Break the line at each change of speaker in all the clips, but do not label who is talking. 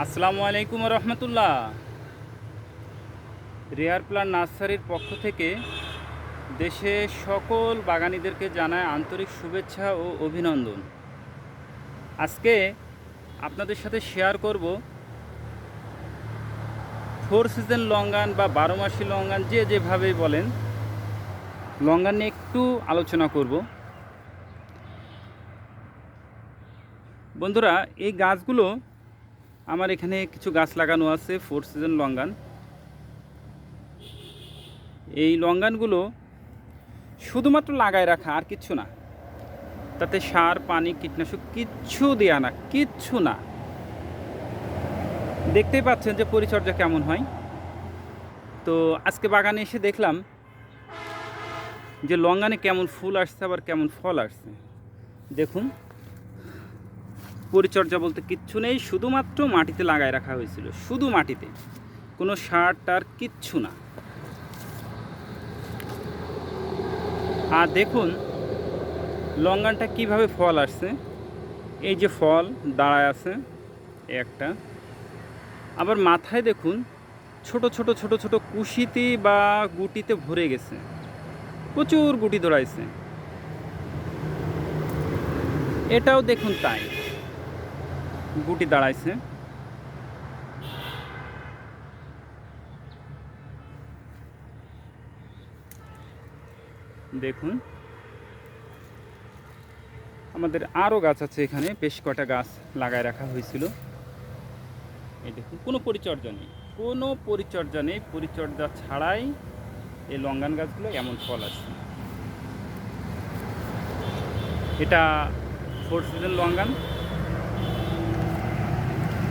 আসসালামু আলাইকুম রহমতুল্লাহ। Rare plan নার্সারির পক্ষ থেকে দেশে সকল বাগানীদেরকে জানায় আন্তরিক শুভেচ্ছা ও অভিনন্দন। আজকে আপনাদের সাথে শেয়ার করব ফোর সিজন লঙ্গান বা বারো মাসি লঙ্গান যে যেভাবেই বলেন, লঙ্গান নিয়ে একটু আলোচনা করব। বন্ধুরা, এই গাছগুলো আমার এখানে কিছু গাছ লাগানো আছে ফোর সিজন লঙ্গান। এই লঙ্গানগুলো শুধুমাত্র লাগায় রাখা, আর কিচ্ছু না। তাতে সার, পানি, কীটনাশক কিচ্ছু দেয়া না, কিচ্ছু না। দেখতেই পাচ্ছেন যে পরিচর্যা কেমন হয়। তো আজকে বাগানে এসে দেখলাম যে লঙ্গানে কেমন ফুল আসছে, আবার কেমন ফল আসছে। দেখুন। পরিচর্যা বলতে কিচ্ছু নেই, শুধুমাত্র মাটিতে লাগায় রাখা হয়েছিল। শুধু মাটিতে। কোনো সার টার কিচ্ছু না। আর দেখুন, লঙ্গানটা কীভাবে ফল আসছে। এই যে ফল দাঁড়ায় আছে একটা। আবার মাথায় দেখুন, ছোট ছোট ছোট ছোট কুশিতে বা গুটিতে ভরে গেছে। প্রচুর গুটি ধরাইছে এটাও দেখুন তাই। গুটি দাঁড়াইছে। দেখুন। আমাদের আরও গাছ আছে এখানে, বেশ কটা গাছ লাগায় রাখা হয়েছিল। এই দেখুন, কোনো পরিচর্যা নেই। কোনো পরিচর্যা নেই। পরিচর্যা ছাড়াই এই লঙ্গান গাছগুলো এমন ফল আসছে। এটা ফোর সিজন লঙ্গান।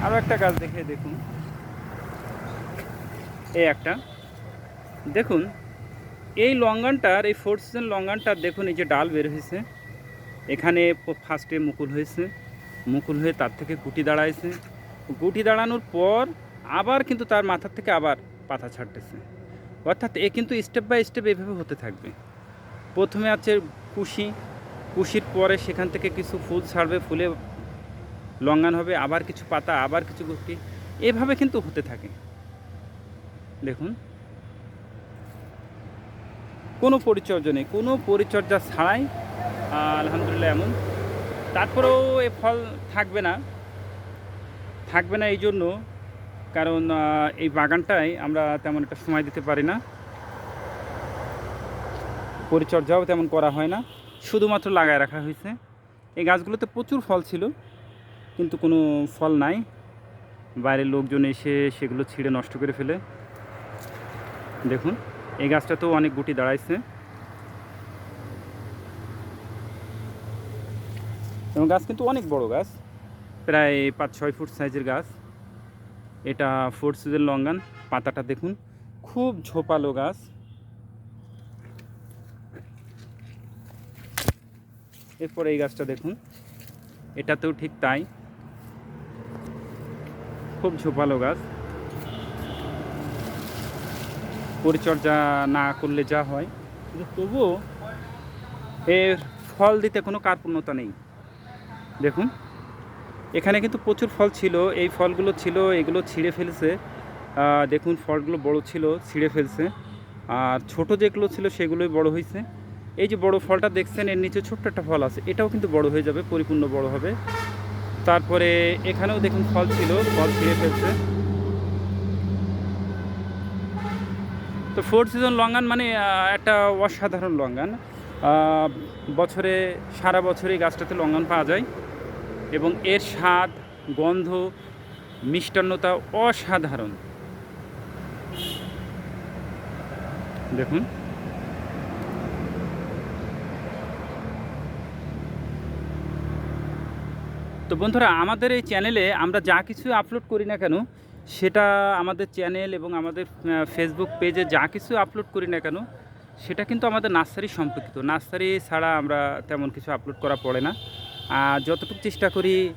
আরও একটা গাছ দেখে দেখুন। এই একটা। দেখুন, এই লঙ্গানটার, এই ফোর্থ সিজন লঙ্গানটার দেখুন, এই যে ডাল বের হয়েছে। এখানে ফার্স্টে মুকুল হয়েছে। মুকুল হয়ে তার থেকে গুটি দাঁড়াইছে। গুটি দাঁড়ানোর পর আবার কিন্তু তার মাথার থেকে আবার পাতা ছাড়তেছে। অর্থাৎ এ কিন্তু স্টেপ বাই স্টেপ এভাবে হতে থাকবে। প্রথমে আছে কুশি। কুশির পরে সেখান থেকে কিছু ফুল ছাড়বে, ফুলে লঙ্ঘান হবে, আবার কিছু পাতা, আবার কিছু গুটি এভাবে কিন্তু হতে থাকে। দেখুন, কোনো পরিচর্যা নেই, কোনো পরিচর্যা ছাড়াই আলহামদুলিল্লাহ এমন। তারপরেও এ ফল থাকবে না থাকবে না এই জন্য, কারণ এই বাগানটায় আমরা তেমন একটা সময় দিতে পারি না। পরিচর্যাও তেমন করা হয় না, শুধুমাত্র লাগায় রাখা হয়েছে। এই গাছগুলোতে প্রচুর ফল ছিল কিন্তু কোনো ফল নাই। বাইরের লোকজন এসে সেগুলো ছিঁড়ে নষ্ট করে ফেলে। দেখুন, এই গাছটাতেও অনেক গুটি দাঁড়াইছে। এবং গাছ কিন্তু অনেক বড় গাছ, প্রায় পাঁচ ছয় ফুট সাইজের গাছ। এটা ফোর সিজন লঙ্গান, পাতাটা দেখুন, খুব ঝোপালো গাছ। এরপর এই গাছটা দেখুন, এটাতেও ঠিক তাই। খুব ঝোপালো গাছ। পরিচর্যা না করলে যা হয়। কিন্তু তবুও এর ফল দিতে কোনো কার্পণ্যতা নেই। দেখুন, এখানে কিন্তু প্রচুর ফল ছিল। এই ফলগুলো ছিল, এগুলো ছিঁড়ে ফেলছে। দেখুন, ফলগুলো বড় ছিল, ছিঁড়ে ফেলছে। আর ছোট যেগুলো ছিল, সেগুলোই বড় হয়েছে। এই যে বড় ফলটা দেখছেন, এর নিচে ছোট্ট একটা ফল আছে। এটাও কিন্তু বড় হয়ে যাবে, পরিপূর্ণ বড় হবে। তারপরে এখানেও দেখুন ফল ছিল, ফল ছিঁড়ে ফেলছে। তো ফোর সিজন লঙ্গান মানে একটা অসাধারণ লঙ্গান। বছরে, সারা বছরই গাছটাতে লঙ্গান পাওয়া যায় এবং এর স্বাদ, গন্ধ, মিষ্টান্নতা অসাধারণ। দেখুন। তো বন্ধুরা, আমাদের এই চ্যানেলে আমরা যা কিছু আপলোড করি না কেন, সেটা আমাদের চ্যানেল এবং আমাদের ফেসবুক পেজে যা কিছু আপলোড করি না কেন, সেটা কিন্তু আমাদের নার্সারি সম্পর্কিত। নার্সারি ছাড়া আমরা তেমন কিছু আপলোড করা পড়ে না। আর যতটুকু চেষ্টা করি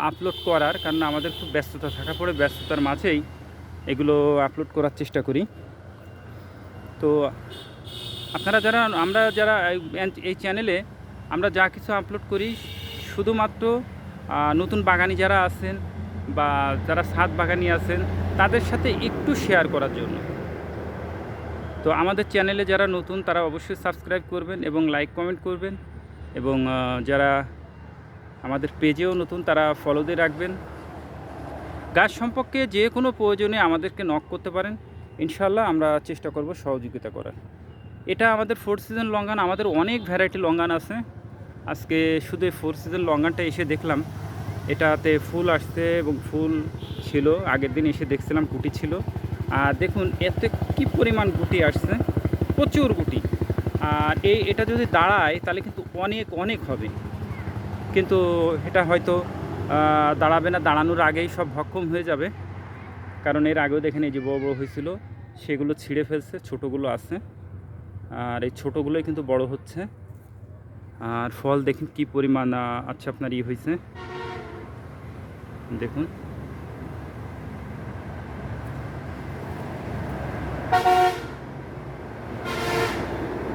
আপলোড করার কারণ আমাদের খুব ব্যস্ততা থাকা পড়ে, ব্যস্ততার মাঝেই এগুলো আপলোড করার চেষ্টা করি। তো আপনারা যারা, আমরা যারা এই- চ্যানেলে আমরা যা কিছু আপলোড করি, শুধুমাত্র নতুন বাগানি যারা আছেন বা যারা সাত বাগানি আছেন, তাদের সাথে একটু শেয়ার করার জন্য। তো আমাদের চ্যানেলে যারা নতুন, তারা অবশ্যই সাবস্ক্রাইব করবেন এবং লাইক কমেন্ট করবেন এবং যারা আমাদের পেজেও নতুন, তারা ফলো দিয়ে রাখবেন। গাছ সম্পর্কে যে কোনো প্রয়োজনে আমাদেরকে নক করতে পারেন। ইনশাল্লাহ আমরা চেষ্টা করব সহযোগিতা করার। এটা আমাদের ফোর সিজন লঙ্গান, আমাদের অনেক ভ্যারাইটি লঙ্গান আছে। আজকে শুধু ফোর সিজন লঙ্গানটা এসে দেখলাম। এটাতে ফুল আসছে এবং ফুল ছিল। আগের দিন এসে দেখছিলাম গুটি ছিল। আর দেখুন, এতে কি পরিমাণ গুটি আসছে? প্রচুর গুটি। আর এই, এটা যদি দাঁড়ায়, তাহলে কিন্তু অনেক অনেক হবে। কিন্তু এটা হয়তো দাঁড়াবে না। দাঁড়ানোর আগেই সব ভক্ষম হয়ে যাবে। কারণ এর আগেও দেখেন এই যে বড় বড় হয়েছিল, সেগুলো ছিঁড়ে ফেলছে, ছোটোগুলো আছে। আর এই ছোটোগুলোই কিন্তু বড় হচ্ছে। আর ফল দেখুন কি পরিমাণ আচ্ছা আপনার ই হয়েছে দেখুন।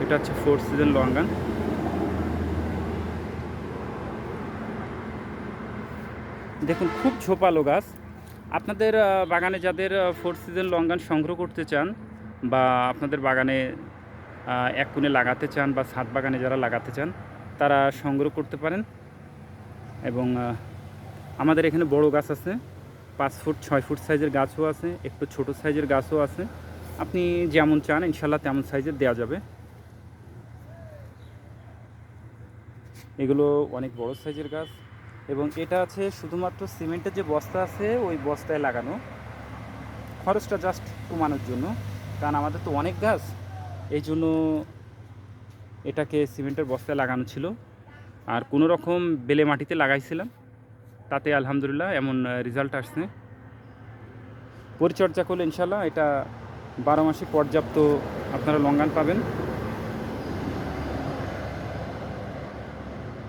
এটা হচ্ছে ফোর সিজন লঙ্গান দেখুন, খুব ঝোপালো গাছ। আপনাদের বাগানে যাদের ফোর সিজন লঙ্গান সংগ্রহ করতে চান বা আপনাদের বাগানে এক কোণে লাগাতে চান বা ছাদ বাগানে যারা লাগাতে চান তারা সংগ্রহ করতে পারেন এবং আমাদের এখানে বড় গাছ আছে, পাঁচ ফুট, ছয় ফুট সাইজের গাছও আছে, একটু ছোট সাইজের গাছও আছে। আপনি যেমন চান ইনশাল্লাহ তেমন সাইজের দেওয়া যাবে। এগুলো অনেক বড় সাইজের গাছ এবং এটা আছে শুধুমাত্র সিমেন্টের যে বস্তা আছে, ওই বস্তায় লাগানো। খরচটা জাস্ট কমানোর জন্য, কারণ আমাদের তো অনেক গাছ। এই জন্য এটাকে সিমেন্টের বস্তায় লাগানো ছিল। আর কোনো রকম বেলে মাটিতে লাগাইছিলাম। তাতে আলহামদুলিল্লাহ এমন রেজাল্ট আসছে। পরিচর্যা করলে ইনশাল্লাহ এটা বারো মাসে পর্যাপ্ত আপনারা লঙ্গান পাবেন।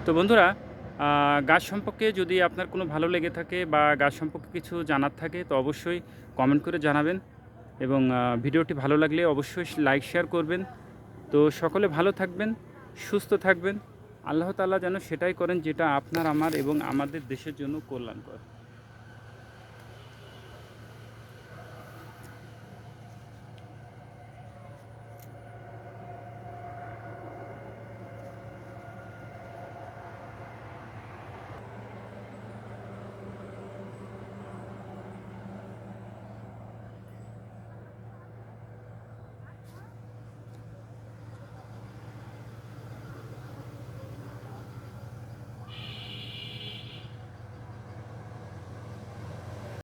তো বন্ধুরা গাছ সম্পর্কে যদি আপনার কোনো ভালো লেগে থাকে বা গাছ সম্পর্কে কিছু জানার থাকে, তো অবশ্যই কমেন্ট করে জানাবেন। এবং ভিডিওটি ভালো লাগলে অবশ্যই লাইক শেয়ার করবেন। তো সকলে ভালো থাকবেন, সুস্থ থাকবেন। আল্লাহ তাআলা যেন সেটাই করেন যেটা আপনার, আমার এবং আমাদের দেশের জন্য কল্যাণকর।